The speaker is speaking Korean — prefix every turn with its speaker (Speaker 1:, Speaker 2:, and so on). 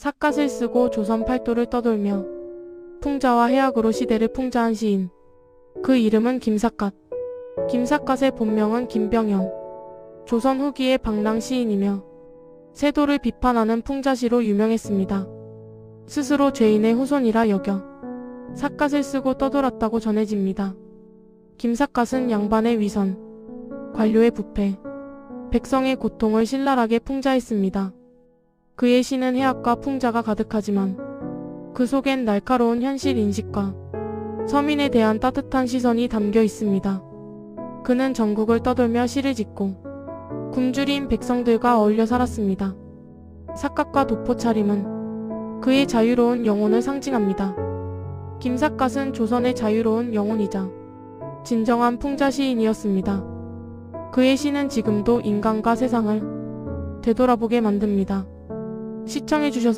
Speaker 1: 삿갓을 쓰고 조선 팔도를 떠돌며 풍자와 해악으로 시대를 풍자한 시인. 그 이름은 김삿갓. 김삿갓의 본명은 김병현. 조선 후기의 방랑 시인이며 세도를 비판하는 풍자시로 유명했습니다. 스스로 죄인의 후손이라 여겨 삿갓을 쓰고 떠돌았다고 전해집니다. 김삿갓은 양반의 위선, 관료의 부패, 백성의 고통을 신랄하게 풍자했습니다. 그의 시는 해악과 풍자가 가득하지만 그 속엔 날카로운 현실 인식과 서민에 대한 따뜻한 시선이 담겨 있습니다. 그는 전국을 떠돌며 시를 짓고 굶주린 백성들과 어울려 살았습니다. 삿갓과 도포 차림은 그의 자유로운 영혼을 상징합니다. 김삿갓은 조선의 자유로운 영혼이자 진정한 풍자 시인이었습니다. 그의 시는 지금도 인간과 세상을 되돌아보게 만듭니다. 시청해주셔서